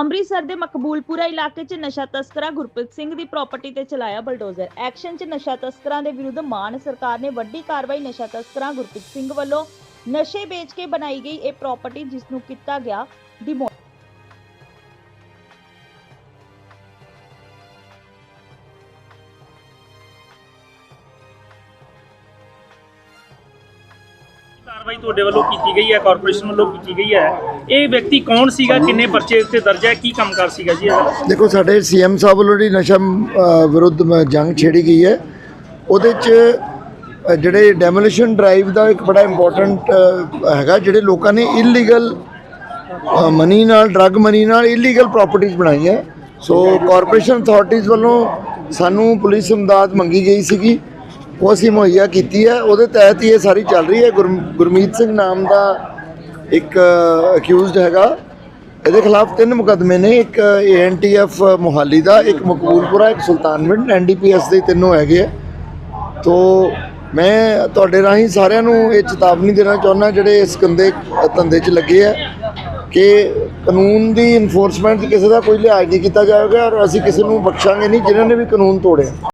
ਅੰਮ੍ਰਿਤਸਰ ਦੇ ਮਕਬੂਲਪੁਰਾ ਇਲਾਕੇ 'ਚ ਨਸ਼ਾ ਤਸਕਰਾਂ ਗੁਰਪ੍ਰੀਤ ਸਿੰਘ ਦੀ ਪ੍ਰਾਪਰਟੀ ਤੇ ਚਲਾਇਆ ਬਲਡੋਜ਼ਰ ਐਕਸ਼ਨ 'ਚ ਨਸ਼ਾ ਤਸਕਰਾਂ ਦੇ ਵਿਰੁੱਧ ਮਾਨ ਸਰਕਾਰ ਨੇ ਵੱਡੀ ਕਾਰਵਾਈ ਨਸ਼ਾ ਤਸਕਰਾਂ ਗੁਰਪ੍ਰੀਤ ਸਿੰਘ ਵੱਲੋਂ। ਨਸ਼ੇ ਵੇਚ ਕੇ ਬਣਾਈ ਗਈ ਇਹ ਪ੍ਰਾਪਰਟੀ ਜਿਸ ਨੂੰ ਕੀਤਾ ਗਿਆ ਡਿਮੋ ਕਾਰਵਾਈ ਤੁਹਾਡੇ ਵੱਲੋਂ ਕੀਤੀ ਗਈ ਹੈ ਕਾਰਪੋਰੇਸ਼ਨ ਵੱਲੋਂ ਕੀਤੀ ਗਈ ਹੈ। ਇਹ ਵਿਅਕਤੀ ਕੌਣ ਸੀਗਾ ਕਿੰਨੇ ਪਰਚੇ ਉੱਤੇ ਦਰਜ ਹੈ ਕੀ ਕੰਮਕਾਰ ਸੀਗਾ ਜੀ ਇਹਦਾ? ਦੇਖੋ ਸਾਡੇ ਸੀਐਮ ਸਾਹਿਬ ਵੱਲੋਂ ਜਿਹੜੀ ਨਸ਼ਾ ਅ, ਵਿਰੁੱਧ ਮ- ਜੰਗ ਛੇੜੀ ਗਈ ਹੈ। ਉਹਦੇ 'ਚ ਅ, ਜਿਹੜੇ ਡੈਮੋਲੀਸ਼ਨ ਡਰਾਈਵ ਦਾ ਇੱਕ ਬੜਾ ਇੰਪੋਰਟੈਂਟ ਹੈਗਾ ਜਿਹੜੇ ਲੋਕਾਂ ਨੇ ਇਲੀਗਲ ਮਨੀ ਨਾਲ ਡਰੱਗ ਮਨੀ ਨਾਲ ਇਲੀਗਲ ਪ੍ਰਾਪਰਟੀਆਂ ਬਣਾਈਆਂ। ਸੋ ਕਾਰਪੋਰੇਸ਼ਨ ਅਥਾਰਟੀਜ਼ ਵੱਲੋਂ ਸਾਨੂੰ ਪੁਲਿਸ ਇਮਦਾਦ ਮੰਗੀ ਗਈ ਸੀਗੀ। ਉਹ ਅਸੀਂ ਮੁਹੱਈਆ ਕੀਤੀ ਹੈ। ਉਹਦੇ ਤਹਿਤ ਹੀ ਇਹ ਸਾਰੀ ਚੱਲ ਰਹੀ ਹੈ। ਗੁਰਮ- ਗੁਰਮੀਤ ਸਿੰਘ ਨਾਮ ਦਾ ਇੱਕ ਅਕਿਊਜ਼ਡ ਹੈਗਾ। ਇਹਦੇ ਖਿਲਾਫ ਤਿੰਨ ਮੁਕੱਦਮੇ ਨੇ। ਇੱਕ ਏਐਨਟੀਐਫ ਮੁਹਾਲੀ ਦਾ, ਇੱਕ ਮਕਬੂਲਪੁਰਾ, ਇੱਕ ਸੁਲਤਾਨਵਿੰਡ। ਐਨਡੀਪੀਐਸ ਦੇ ਤਿੰਨੋਂ ਹੈਗੇ ਆ। ਤੋ ਮੈਂ ਤੁਹਾਡੇ ਰਾਹੀਂ ਸਾਰਿਆਂ ਨੂੰ ਇਹ ਚੇਤਾਵਨੀ ਦੇਣਾ ਚਾਹੁੰਦਾ, ਜਿਹੜੇ ਇਸ ਗੰਦੇ ਧੰਦੇ 'ਚ ਲੱਗੇ ਆ ਕਿ ਕਾਨੂੰਨ ਦੀ ਇਨਫੋਰਸਮੈਂਟ ਕਿਸੇ ਦਾ ਕੋਈ ਲਿਹਾਜ਼ ਨਹੀਂ ਕੀਤਾ ਜਾਵੇਗਾ ਔਰ ਅਸੀਂ ਕਿਸੇ ਨੂੰ ਬਖਸ਼ਾਂਗੇ ਨਹੀਂ, ਜਿਨ੍ਹਾਂ ਨੇ ਵੀ ਕਾਨੂੰਨ ਤੋੜਿਆ।